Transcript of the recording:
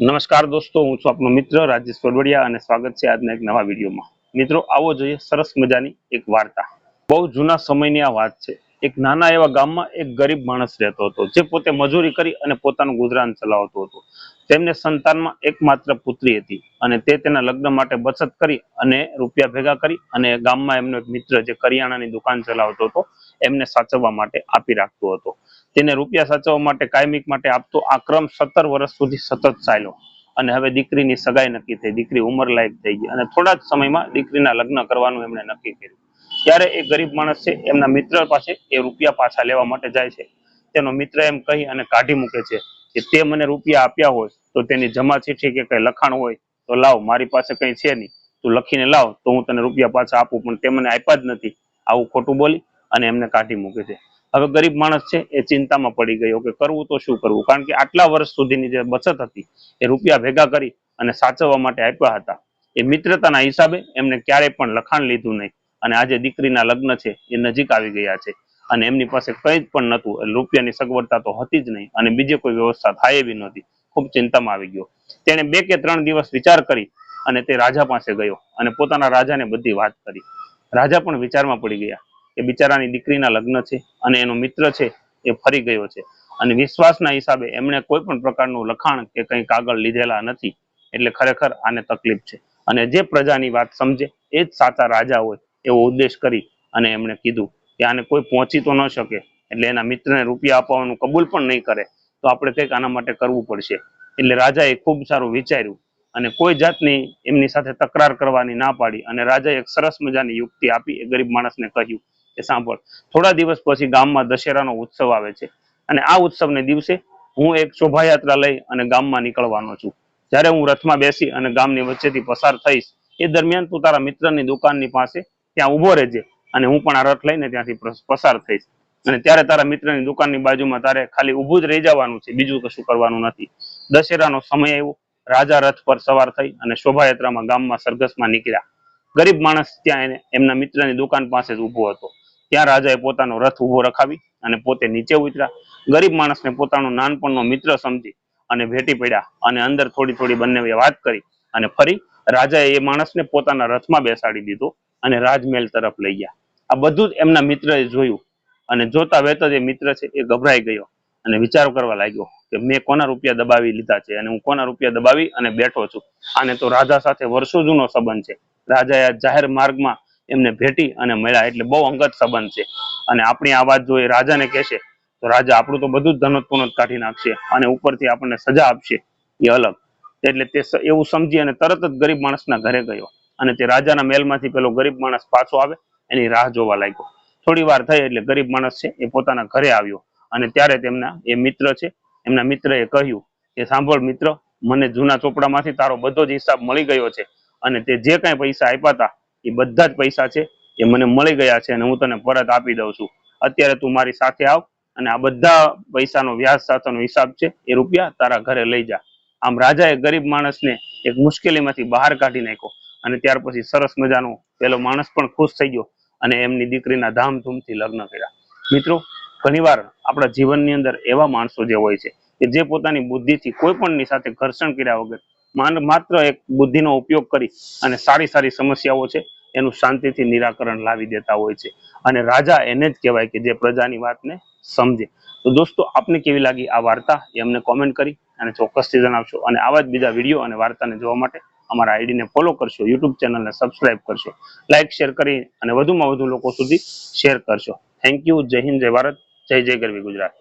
નમસ્કાર દોસ્તો, હું છું આપનો મિત્ર રાજેશ વડવડિયા અને સ્વાગત છે આજના એક નવા વિડીયોમાં. મિત્રો, આવો જોઈએ સરસ મજાની એક વાર્તા. બહુ જૂના સમયની આ વાત છે. એક નાના એવા ગામમાં એક ગરીબ માણસ રહેતો હતો, જે પોતે મજૂરી કરી અને પોતાનું ગુજરાન ચલાવતો હતો. તેમને સંતાનમાં એકમાત્ર પુત્રી હતી અને તે તેના લગ્ન માટે બચત કરી અને રૂપિયા ભેગા કરી અને ગામમાં એમનો એક મિત્ર જે કરિયાણાની દુકાન ચલાવતો હતો, એમને સાચવવા માટે આપી રાખતો હતો. તેને રૂપિયા સાચવવા માટે, કાયમિક માટે આપતો આ ક્રમ સત્તર વર્ષ સુધી સતત ચાલ્યો. અને હવે દીકરીની સગાઈ નક્કી થઈ, દીકરી ઉંમર લાયક થઈ ગઈ અને થોડા જ સમયમાં દીકરીના લગ્ન કરવાનું એમણે નક્કી કર્યું. ત્યારે એ ગરીબ માણસ છે, એમના મિત્ર પાસે એ રૂપિયા પાછા લેવા માટે જાય છે. તેનો મિત્ર એમ કહી અને કાઢી મૂકે છે કે તે મને રૂપિયા આપ્યા હોય તો તેની જમા ચીઠી કે કઈ લખાણ હોય તો લાવ, મારી પાસે કઈ છે નહીં. તું લખીને લાવ, તો હું તને રૂપિયા પાછા આપું, પણ તે મને આપ્યા જ નથી. આવું ખોટું બોલી અને એમને કાઢી મૂકે છે. હવે ગરીબ માણસ છે, એ ચિંતામાં પડી ગયો કે કરવું તો શું કરવું? કારણ કે આટલા વર્ષ સુધીની જે બચત હતી, એ રૂપિયા ભેગા કરી અને સાચવવા માટે આપ્યા હતા. એ મિત્રતાના હિસાબે એમને ક્યારેય પણ લખાણ લીધું નહીં. અને આજે દીકરીના લગ્ન છે, એ નજીક આવી ગયા છે. અને એમની પાસે કંઈ પણ નહોતું રૂપિયાની સગવડતા તો હતી જ નહીં. અને બીજી કોઈ વ્યવસ્થા થાય એવી નહોતી. ખૂબ ચિંતામાં આવી ગયો. તેણે બે કે ત્રણ દિવસ વિચાર કરી અને તે રાજા પાસે ગયો અને પોતાના રાજાને બધી વાત કરી. રાજા પણ વિચારમાં પડી ગયા. એ બિચારાની દીકરીના લગ્ન છે અને એનો મિત્ર છે, એ ફરી ગયો છે. અને વિશ્વાસના હિસાબે એમણે કોઈ પણ પ્રકારનું લખાણ કે કંઈ કાગળ લીધેલા નથી. એટલે ખરેખર આને તકલીફ છે. અને જે પ્રજાની વાત સમજે, એ જ સાચા રાજા હોય એવો ઉદ્દેશ કરી અને એમણે કીધું કે આને કોઈ પહોંચી તો ન શકે, એટલે એના મિત્રને રૂપિયા આપવાનું કબૂલ પણ નહીં કરે, તો આપણે કંઈક આના માટે કરવું પડશે. એટલે રાજાએ ખૂબ સારું વિચાર્યું અને કોઈ જાતની એમની સાથે તકરાર કરવાની ના પાડી અને રાજાએ એક સરસ મજાની યુક્તિ આપી, એ ગરીબ માણસને કહ્યું કે સાંભળ, થોડા દિવસ પછી ગામમાં દશેરાનો ઉત્સવ આવે છે અને આ ઉત્સવને દિવસે હું એક શોભાયાત્રા લઈ અને ગામમાં નીકળવાનો છું. જ્યારે હું રથમાં બેસી અને ગામની વચ્ચેથી પસાર થઈશ, એ દરમિયાન તું તારા મિત્રની દુકાનની પાસે ત્યાં ઊભો રહેજે. અને હું પણ આ રથ લઈને ત્યાંથી પસાર થઈશ. અને ત્યારે તારા મિત્રની દુકાનની બાજુમાં તારે ખાલી ઊભું જ રહી જવાનું છે, બીજું કશું કરવાનું નથી. દશેરાનો સમય આવ્યો, રાજા રથ પર સવાર થઈ અને શોભાયાત્રામાં ગામમાં સરઘસમાં નીકળ્યા. ગરીબ માણસ ત્યાં એમના મિત્રની દુકાન પાસે જ ઊભો હતો. ત્યાં રાજાએ પોતાનો રથ ઊભો રખાવી અને પોતે નીચે ઉતર્યા. ગરીબ માણસને પોતાનો નાનપણનો મિત્ર સમજી અને ભેટી પડ્યા અને અંદર થોડી થોડી બંને વાત કરી અને ફરી રાજાએ એ માણસને પોતાના રથમાં બેસાડી દીધો. અને રાજમહેલ તરફ લઈ ગયા. આ બધું જ એમના મિત્રએ જોયું. અને જોતા વેત જે મિત્ર છે એ ગભરાઈ ગયો અને વિચાર કરવા લાગ્યો કે મેં કોના રૂપિયા દબાવી લીધા છે અને હું કોના રૂપિયા દબાવી અને બેઠો છું. આને તો રાજા સાથે વર્ષો જૂનો સંબંધ છે. રાજાએ જાહેર માર્ગમાં એમને ભેટી અને મળ્યા એટલે બહુ અંગત સંબંધ છે. અને આપણી આ વાત જો એ રાજાને કહેશે, તો રાજા આપણું તો બધું જ ધનોત્પૂર્ણ કાઢી નાખશે અને ઉપરથી આપણને સજા આપશે. એ અલગ. એટલે તે એવું સમજી અને તરત જ ગરીબ માણસના ઘરે ગયો. અને તે રાજાના મહેલમાંથી પેલો ગરીબ માણસ પાછો આવે, એની રાહ જોવા લાગ્યો. થોડી વાર થઈ એટલે ગરીબ માણસ છે એ પોતાના ઘરે આવ્યો. અને ત્યારે તેમના એ મિત્ર છે, એમના મિત્રએ કહ્યું કે સાંભળ મિત્ર, મને જૂના ચોપડામાંથી તારો બધો જ હિસાબ મળી ગયો છે. અને તે જે કાંઈ પૈસા આપ્યા હતા, એ બધા જ પૈસા છે એ મને મળી ગયા છે અને હું તને પરત આપી દઉં છું. અત્યારે તું મારી સાથે આવ અને આ બધા પૈસાનો વ્યાજ સાથેનો હિસાબ છે એ રૂપિયા તારા ઘરે લઈ જા. આમ રાજાએ ગરીબ માણસને એક મુશ્કેલીમાંથી બહાર કાઢી નાખ્યો. અને ત્યાર પછી સરસ મજાનો પેલો માણસ પણ ખુશ થઈ ગયો અને એમની દીકરીના ધામધૂમથી લગ્ન કર્યા. મિત્રો, ઘણીવાર આપણા જીવનની અંદર એવા માણસો જે હોય છે કે જે પોતાની બુદ્ધિથી કોઈ પણની સાથે ઘર્ષણ કર્યા વગર માત્ર એક બુદ્ધિનો ઉપયોગ કરી અને સારી સારી સમસ્યાઓ છે એનું શાંતિથી નિરાકરણ લાવી દેતા હોય છે. અને રાજા એને જ કહેવાય કે જે પ્રજાની વાતને સમજે. તો દોસ્તો, આપને કેવી લાગી આ વાર્તા? એ અમને કોમેન્ટ કરી અને ચોક્કસથી જણાવશો. અને આવા જ બીજા વીડિયો અને વાર્તાને જોવા માટે અમારા આઈડીને ફોલો કરશો યુટ્યુબ ચેનલને સબસ્ક્રાઇબ કરશો લાઇક શેર કરી અને વધુમાં વધુ લોકો સુધી શેર કરશો. થેન્ક યુ જય હિન્દ, જય ભારત, જય જય ગરવી ગુજરાત.